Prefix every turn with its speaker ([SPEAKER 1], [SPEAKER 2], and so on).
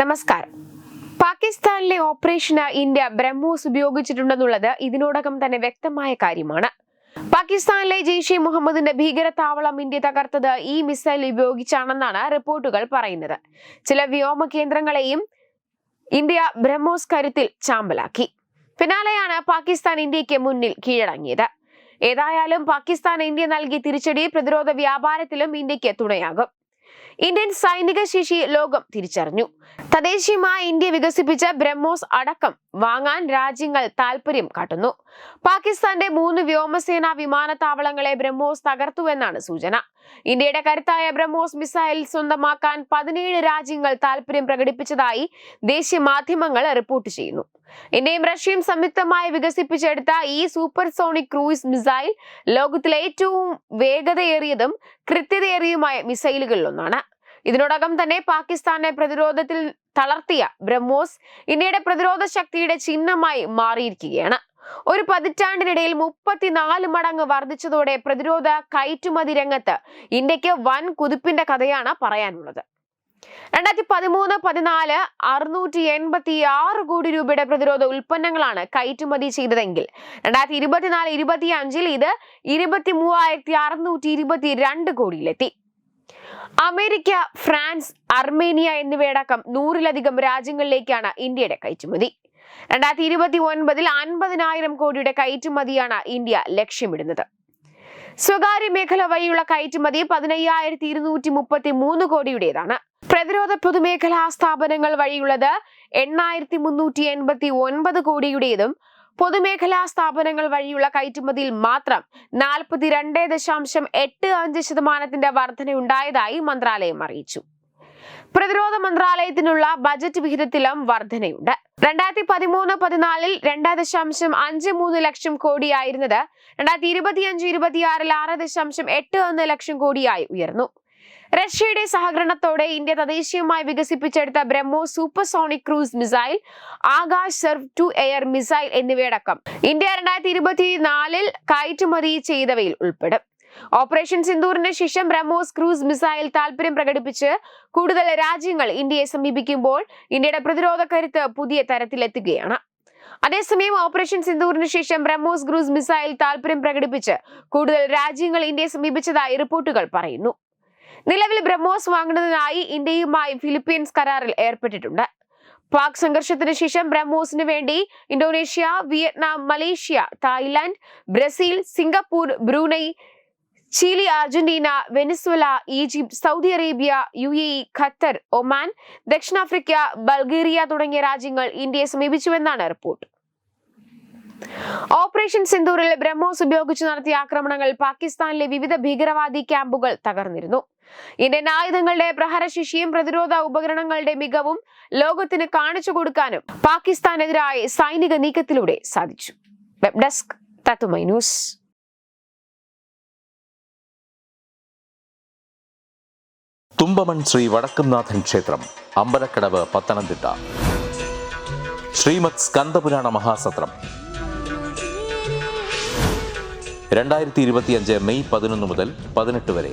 [SPEAKER 1] നമസ്കാരം പാകിസ്ഥാനിലെ ഓപ്പറേഷന് ഇന്ത്യ ബ്രഹ്മോസ് ഉപയോഗിച്ചിട്ടുണ്ടെന്നുള്ളത് ഇതിനോടകം തന്നെ വ്യക്തമായ കാര്യമാണ് പാകിസ്ഥാനിലെ ജെയ്ഷെ മുഹമ്മദിന്റെ താവളം ഇന്ത്യ തകർത്തത് ഈ മിസൈൽ ഉപയോഗിച്ചാണെന്നാണ് റിപ്പോർട്ടുകൾ പറയുന്നത് ചില വ്യോമ കേന്ദ്രങ്ങളെയും ഇന്ത്യ ബ്രഹ്മോസ് കരുത്തിൽ ചാമ്പലാക്കി പിന്നാലെയാണ് പാകിസ്ഥാൻ ഇന്ത്യക്ക് മുന്നിൽ കീഴടങ്ങിയത് ഏതായാലും പാകിസ്ഥാൻ ഇന്ത്യ നൽകിയ തിരിച്ചടി പ്രതിരോധ വ്യാപാരത്തിലും ഇന്ത്യക്ക് തുണയാകും ഇന്ത്യൻ സൈനിക ശേഷി ലോകം തിരിച്ചറിഞ്ഞു തദ്ദേശീയമായി ഇന്ത്യ വികസിപ്പിച്ച ബ്രഹ്മോസ് അടക്കം വാങ്ങാൻ രാജ്യങ്ങൾ താൽപര്യം കാട്ടുന്നു പാകിസ്ഥാന്റെ മൂന്ന് വ്യോമസേനാ വിമാനത്താവളങ്ങളെ ബ്രഹ്മോസ് തകർത്തുവെന്നാണ് സൂചന ഇന്ത്യയുടെ കരുത്തായ ബ്രഹ്മോസ് മിസൈൽ സ്വന്തമാക്കാൻ പതിനേഴ് രാജ്യങ്ങൾ താൽപര്യം പ്രകടിപ്പിച്ചതായി ദേശീയ മാധ്യമങ്ങൾ റിപ്പോർട്ട് ചെയ്യുന്നു ഇന്ത്യയും റഷ്യയും സംയുക്തമായി വികസിപ്പിച്ചെടുത്ത ഈ സൂപ്പർസോണിക് ക്രൂയിസ് മിസൈൽ ലോകത്തിലെ ഏറ്റവും വേഗതയേറിയതും കൃത്യതയേറിയതുമായ മിസൈലുകളിലൊന്നാണ് ഇതിനോടകം തന്നെ പാകിസ്ഥാനെ പ്രതിരോധത്തിൽ തളർത്തിയ ബ്രഹ്മോസ് ഇന്ത്യയുടെ പ്രതിരോധ ശക്തിയുടെ ചിഹ്നമായി മാറിയിരിക്കുകയാണ് ഒരു പതിറ്റാണ്ടിനിടയിൽ മുപ്പത്തിനാല് മടങ്ങ് വർദ്ധിച്ചതോടെ പ്രതിരോധ കയറ്റുമതി രംഗത്ത് ഇന്ത്യക്ക് വൻ കുതിപ്പിന്റെ കഥയാണ് പറയാനുള്ളത് രണ്ടായിരത്തി പതിമൂന്ന് പതിനാല് അറുന്നൂറ്റി എൺപത്തി ആറ് കോടി രൂപയുടെ പ്രതിരോധ ഉൽപ്പന്നങ്ങളാണ് കയറ്റുമതി ചെയ്തതെങ്കിൽ രണ്ടായിരത്തി ഇരുപത്തിനാല് ഇരുപത്തി അഞ്ചിൽ ഇത് ഇരുപത്തി മൂവായിരത്തി അറുന്നൂറ്റി ഇരുപത്തി രണ്ട് കോടിയിലെത്തി അമേരിക്ക ഫ്രാൻസ് അർമേനിയ എന്നിവയടക്കം നൂറിലധികം രാജ്യങ്ങളിലേക്കാണ് ഇന്ത്യയുടെ കയറ്റുമതി രണ്ടായിരത്തി ഇരുപത്തി ഒൻപതിൽ അൻപതിനായിരം കോടിയുടെ കയറ്റുമതിയാണ് ഇന്ത്യ ലക്ഷ്യമിടുന്നത് സ്വകാര്യ മേഖല വഴിയുള്ള കയറ്റുമതി പതിനയ്യായിരത്തി ഇരുന്നൂറ്റി മുപ്പത്തി മൂന്ന് കോടിയുടേതാണ് പ്രതിരോധ പൊതുമേഖലാ സ്ഥാപനങ്ങൾ വഴിയുള്ളത് എണ്ണായിരത്തി മുന്നൂറ്റി എൺപത്തി ഒൻപത് കോടിയുടേതും പൊതുമേഖലാ സ്ഥാപനങ്ങൾ വഴിയുള്ള കയറ്റുമതിയിൽ മാത്രം നാൽപ്പത്തിരണ്ട് ദശാംശം എട്ട് അഞ്ച് ശതമാനത്തിന്റെ വർധനയുണ്ടായതായി മന്ത്രാലയം അറിയിച്ചു പ്രതിരോധ മന്ത്രാലയത്തിനുള്ള ബജറ്റ് വിഹിതത്തിലും വർധനയുണ്ട് രണ്ടായിരത്തി പതിമൂന്ന് പതിനാലിൽ രണ്ട് ദശാംശം അഞ്ച് മൂന്ന് ലക്ഷം കോടിയായിരുന്നത് രണ്ടായിരത്തി ഇരുപത്തിയഞ്ച് ഇരുപത്തിയാറിൽ ആറ് ദശാംശം എട്ട് ഒന്ന് ലക്ഷം കോടിയായി ഉയർന്നു റഷ്യയുടെ സഹകരണത്തോടെ ഇന്ത്യ തദ്ദേശീയമായി വികസിപ്പിച്ചെടുത്ത Brahmos supersonic cruise missile Akash surface to air missile എന്നിവയടക്കം ഇന്ത്യ രണ്ടായിരത്തി നാലിൽ കയറ്റുമതി ചെയ്തവയിൽ ഉൾപ്പെടും ഓപ്പറേഷൻ സിന്ദൂറിന് ശേഷം ബ്രഹ്മോസ് ക്രൂസ് മിസൈൽ താൽപര്യം പ്രകടിപ്പിച്ച് കൂടുതൽ രാജ്യങ്ങൾ ഇന്ത്യയെ സമീപിക്കുമ്പോൾ ഇന്ത്യയുടെ പ്രതിരോധ കരുത്ത് പുതിയ തരത്തിലെത്തുകയാണ് അതേസമയം ഓപ്പറേഷൻ സിന്ദൂറിന് ശേഷം ബ്രഹ്മോസ് ക്രൂസ് മിസൈൽ താൽപര്യം പ്രകടിപ്പിച്ച് കൂടുതൽ രാജ്യങ്ങൾ ഇന്ത്യയെ സമീപിച്ചതായി റിപ്പോർട്ടുകൾ പറയുന്നു നിലവിൽ ബ്രഹ്മോസ് വാങ്ങുന്നതിനായി ഇന്ത്യയുമായി ഫിലിപ്പീൻസ് കരാറിൽ ഏർപ്പെട്ടിട്ടുണ്ട് പാക് സംഘർഷത്തിന് ശേഷം ബ്രഹ്മോസിന് വേണ്ടി Indonesia Vietnam Malaysia Thailand Brazil Singapore Brunei Chile Argentina Venezuela Egypt Saudi Arabia U A Qatar Oman ദക്ഷിണാഫ്രിക്ക ബൾഗേറിയ തുടങ്ങിയ രാജ്യങ്ങൾ ഇന്ത്യയെ സമീപിച്ചുവെന്നാണ് റിപ്പോർട്ട് ഓപ്പറേഷൻ സിന്ദൂറിൽ ബ്രഹ്മോസ് ഉപയോഗിച്ച് നടത്തിയ ആക്രമണങ്ങൾ പാകിസ്ഥാനിലെ വിവിധ ഭീകരവാദി ക്യാമ്പുകൾ തകർന്നിരുന്നു ഇന്ത്യൻ ആയുധങ്ങളുടെ പ്രഹരശേഷിയും പ്രതിരോധ ഉപകരണങ്ങളുടെ മികവും ലോകത്തിന് കാണിച്ചു കൊടുക്കാനും പാകിസ്ഥാനെതിരായ സൈനിക നീക്കത്തിലൂടെ സാധിച്ചു വെബ് ഡെസ്ക് തത്തുമൈ ന്യൂസ് ശ്രീ ക്ഷേത്രം അമ്പലക്കടവ് ശ്രീമത് സ്കന്ദപുരാണ മഹാസത്രം മെയ് മുതൽ വരെ